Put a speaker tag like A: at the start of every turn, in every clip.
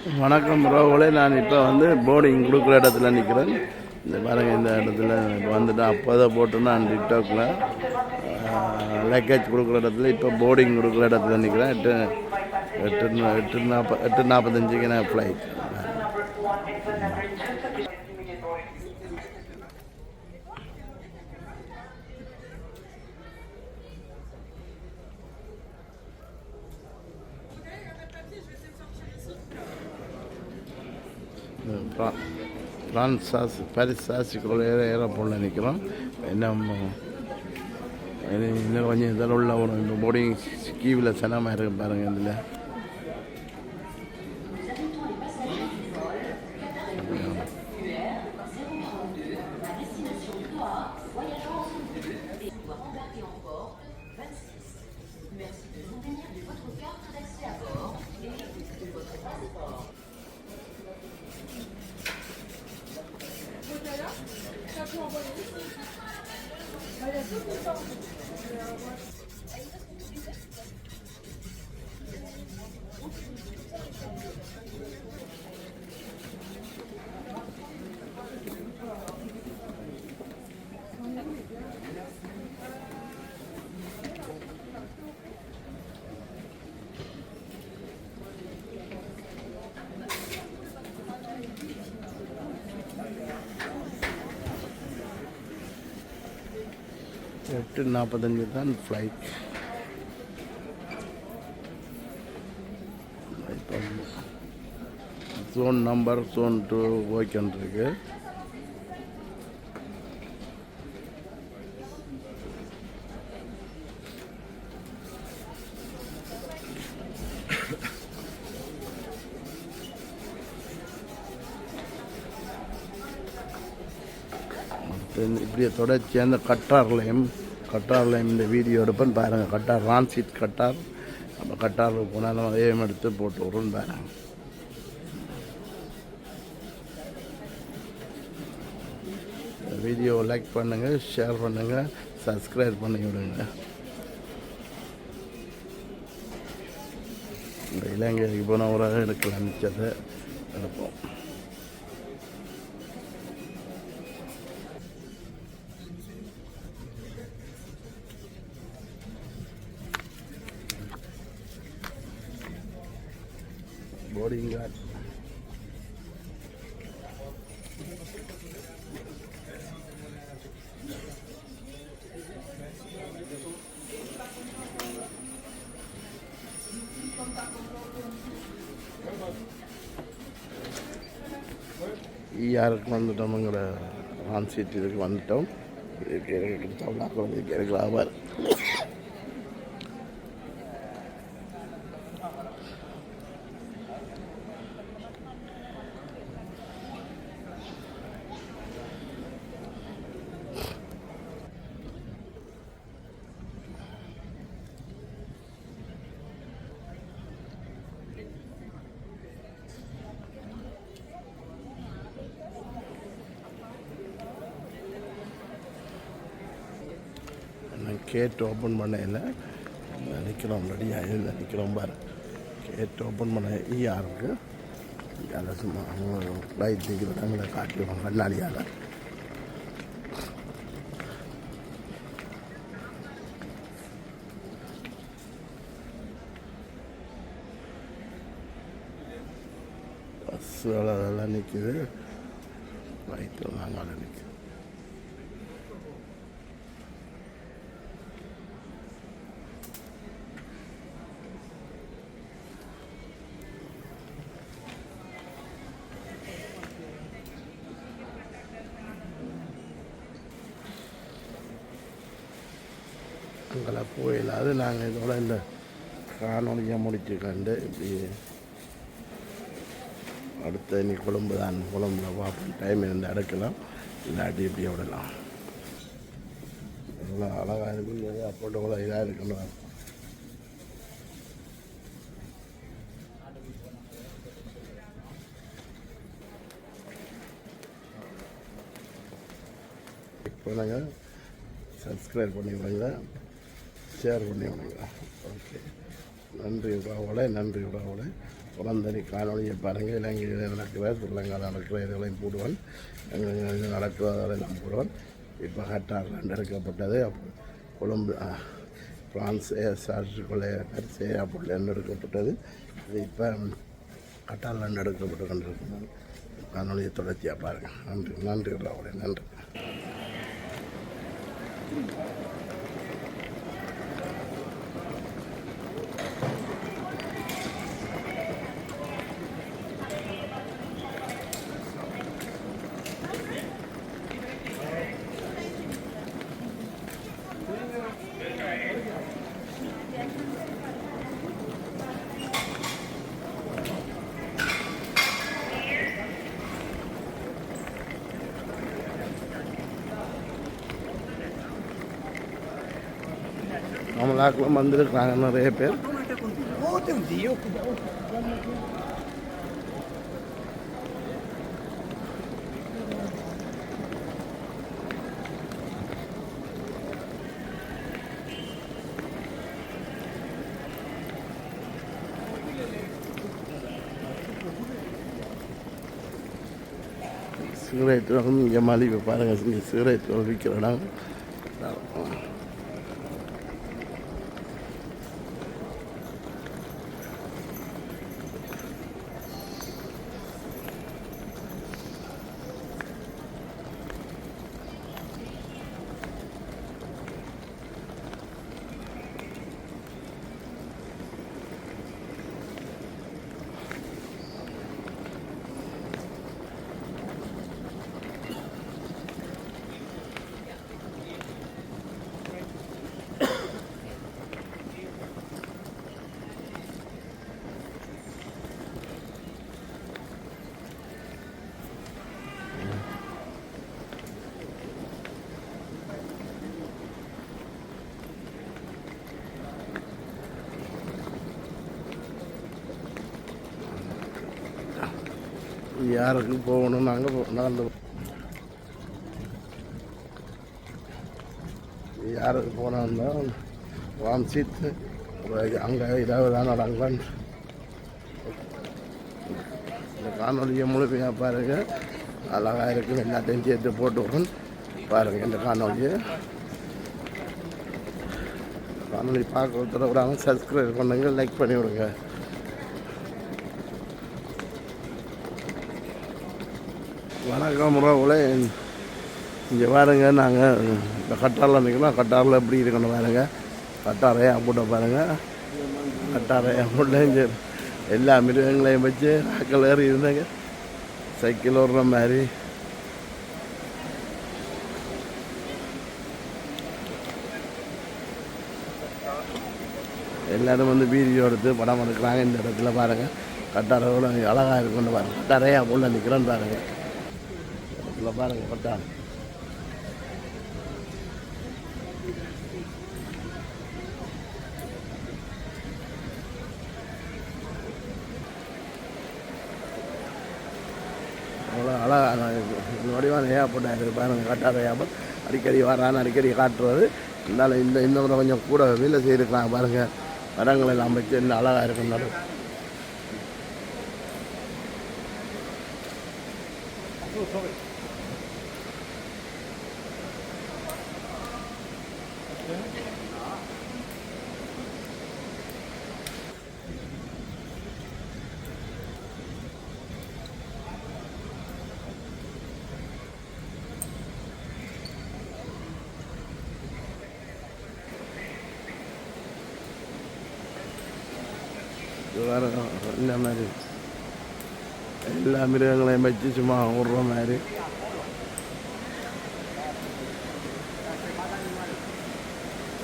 A: வணக்கம் ரோவலே நான் இப்போ வந்து போர்டிங் கொடுக்குற இடத்துல நிற்கிறேன் இந்த பாருங்கள் இந்த இடத்துல இப்போ வந்துட்டு அப்போ தான் போட்டு நான் டிக்டாக்கில் லக்கேஜ் கொடுக்குற இடத்துல இப்போ போர்டிங் கொடுக்குற இடத்துல நிற்கிறேன் எட்டு எட்டு எட்டு நாற்ப எட்டு நாற்பத்தஞ்சுக்கு நான் ஃப்ளைட் பிரான்ஸ் சாஸ் பாரிஸ் சாசிக்குள்ள ஏற ஏரோப்போர்ட்டில் நிற்கிறோம் என்ன இன்னும் கொஞ்சம் இதில் உள்ள ஒரு இந்த போர்டிங் கீவில் சனமாக இருக்கு பாருங்கள் இதில் எட்டு நாற்பத்தஞ்சு தான் flight zone number zone two ஓகேன்ருக்கு அடுத்து இப்படியே தொடர்ச்சியாக அந்த கட்டார்லையும் கட்டாரில் இந்த வீடியோ எடுப்பேன் பாருங்கள் கட்டார் ரான்சீட் கட்டார். நம்ம கட்டாரில் போனாலும் அதையும் எடுத்து போட்டு விட்றோன்னு பாருங்க. இந்த வீடியோவை லைக் பண்ணுங்கள் ஷேர் பண்ணுங்கள் சப்ஸ்கிரைப் பண்ணி விடுங்க. இந்த இலங்கைக்கு போன உறவு எடுக்கலாம் மிச்சத்தை எடுப்போம் போர்டிங் கார்டு யாருக்கு வந்துட்டோமுங்கிற ஆன் சீட் இதுக்கு வந்துட்டோம். இதுக்கு எடுத்தோம்னா குழந்தைக்கு எனக்கு லாபம் நான் கேட் ஓப்பன் பண்ணையில். நிற்கிறோம் ரெடி ஆகி நிற்கிறோம் பாரு. கேட் ஓப்பன் பண்ண ER யாருக்கு யாரும் ER சும்மா லைட் நிற்கிறவங்களை காட்டிடுவோம் கண்ணாடியால். பஸ் அதெல்லாம் நிற்கிது லைட்டு நாங்கள் நிற்கிது அது நாங்கள் இதோட இந்த காணொலியை முடிச்சு கண்டு இப்படி அடுத்த நீ குழம்பு தான் குழம்புல பார்ப்போம். டைம் இருந்து எடுக்கலாம். இல்லாட்டி இப்படி விடலாம். எவ்வளோ அழகாக இருக்குன்னு அப்போட்டு கூட இதாக இருக்கணும் பண்ணுங்க சப்ஸ்கிரைப் பண்ணி விடுங்க. ஷேர் பண்ணி விடுங்க ஓகே. நன்றி உறவுகளே நன்றி உறவுகளே. பிறந்தனி காணொலியை பாருங்கள் இலங்கையில் நடக்கிற ஸ்ரீலங்காவில் நடக்கிற இதுகளையும் போடுவான். எங்கே நான் போடுவான். இப்போ ஹட்டார் எடுக்கப்பட்டது அப்போ கொழும்பு ஆ, பிரான்ஸ் ஏஎஸ்ஆர் கொள்ளை சேயாப்பொருள் எடுக்கப்பட்டது இது இப்போ கட்டாரில் எடுக்கப்பட்டு கொண்டிருக்கிறது. காணொலியை தொடர்ச்சியாக பாருங்கள் நன்றி நன்றி ராவலே நன்றி. நம்மளாக்கெல்லாம் வந்திருக்கிறாங்க நிறைய பேர். சிகரெட் வந்து இங்கே மலிவு பாருங்கள் இங்கே சிகரெட் விற்கிற இடம். யாருக்கு போகணும்? நாங்கள் போ- நடந்து யாருக்கு போனோம்னா வாமிச்சிட்டு அங்கே இதாவது தான் நடங்களான்னு இந்த காணொலியை முழுமையாக பாருங்கள் அழகாக இருக்குது. எல்லாத்தையும் சேர்த்து போட்டு விடுறேன் பாருங்கள் இந்த காணொலியை. காணொலி பார்க்க விடாமல் சப்ஸ்கிரைப் பண்ணுங்க லைக் பண்ணி விடுங்க வணக்கம் உறவுகளே. இங்கே பாருங்க நாங்கள் இந்த கட்டாரில் நிற்கிறோம் கட்டாரில் எப்படி இருக்கணும் பாருங்க. கட்டாரையா போட்ட பாருங்கள் கட்டாரையா போட்ட இங்கே எல்லா மிருகங்களையும் வச்சு நாக்கள் ஏறி இருந்தாங்க. சைக்கிள் ஓடுற மாதிரி. எல்லாரும் வந்து வீடியோ எடுத்து படம் எடுக்கிறாங்க இந்த இடத்துல பாருங்கள் கட்டாரோட அழகாக இருக்குன்னு பாருங்கள் கட்டாரையாக உள்ள நிற்கிறேன்னு பாருங்கள் இடத்துல பாருங்கள் கட்டாரம் அவ்வளோ அழகாக இந்த வடிவான ஏகப்பட்ட இருக்குது பாருங்கள் ஏகப்பட் அடிக்கடி வரான்னு அடிக்கடி காட்டுறது. இருந்தாலும் இந்த இந்த முறை கொஞ்சம் கூட வேலை செய்திருக்கலாம் பாருங்கள் மரங்கள் எல்லாம் வச்சு என்ன அழகாக இருக்கும் நடு இந்த மாதிரி. எல்லா மிருகங்களையும் வச்சு சும்மா விடுற மாதிரி.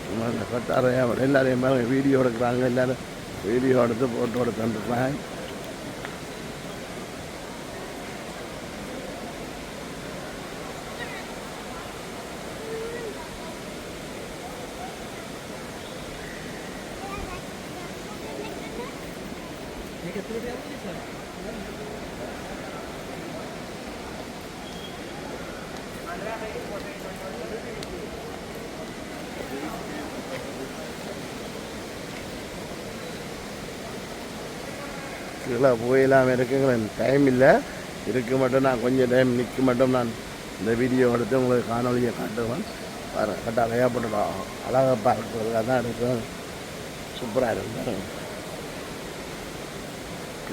A: சும்மா எல்லாரையும் பாருங்கள் வீடியோ எடுக்கிறாங்க எல்லோரும். வீடியோ எடுத்து ஃபோட்டோ எடுத்துருக்குறாங்க கீழே போயெல்லாம் இருக்குங்களேன் டைம் இல்லை. இருக்க மட்டும் நான் கொஞ்சம் டைம் நிற்க மட்டும் நான் இந்த வீடியோ எடுத்து உங்களுக்கு காணொலியை காட்டுவேன். வர கட்டாலையாக போட்டுடா அழகாக பார்க்கறதுக்காக தான் எடுக்கும் சூப்பராக இருக்கும்.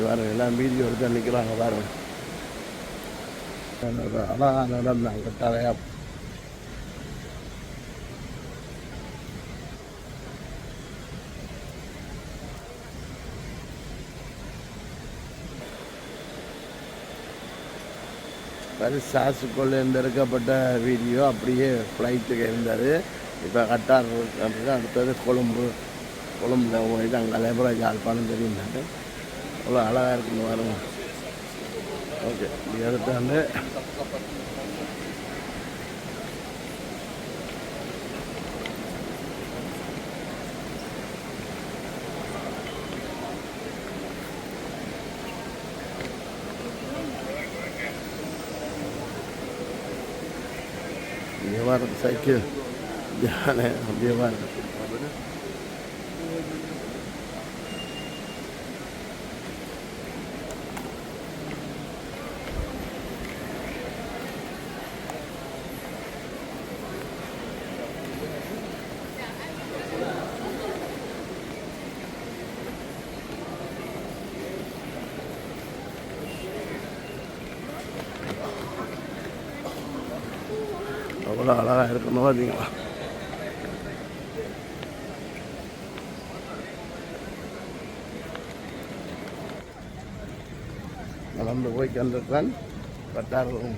A: பாருங்கள் எல்லாம் வீடியோ எடுத்து நிற்கிறாங்க பாருங்கள் அழகான இடம் தான் கட்ட எடுக்கப்பட்ட வீடியோ அப்படியே ஃப்ளைட்டுக்கு இருந்தார் இப்போ கட்டார் அடுத்தது கொழும்பு. கொழும்புல போயிட்டு அங்கே லேபரா யாழ்ப்பாணம் தெரியும் அவ்வளோ அழகாக இருக்குன்னு வரும் ஓகே இது எடுத்தாண்டு இங்கே வர சைக்கிள் யானை எவ்வளோ அவ்வளோ அழகாக இருக்கணும் பார்த்தீங்களா நடந்து போய் கண்டிருக்கேன் பட்டாரம்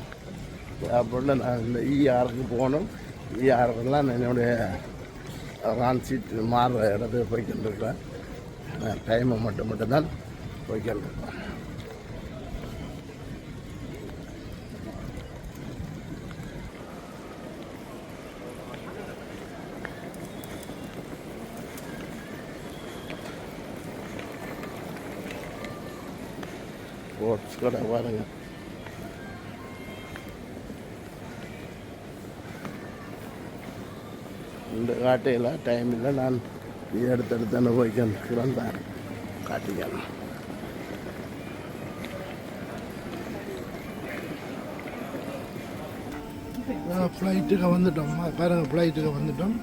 A: அப்படின்னு நான் இந்த ஈஆருக்கு போகணும். ஈஆருக்கெல்லாம் என்னுடைய ரான் மாறுற இடத்துக்கு போய் கண்டிருக்கேன் டைமை மட்டும் மட்டும்தான் போய் கண்டிருக்கேன் ஸ்போர்ட்ஸ் கூட பாருங்க இந்த காட்டையில் டைம் இல்லை நான் எடுத்தெடுத்து அனுபவிக்கணும். தான் காட்டிக்கலாம் ஃப்ளைட்டுக்கு வந்துட்டோம். பாருங்கள் ஃப்ளைட்டுக்கு வந்துட்டோம்.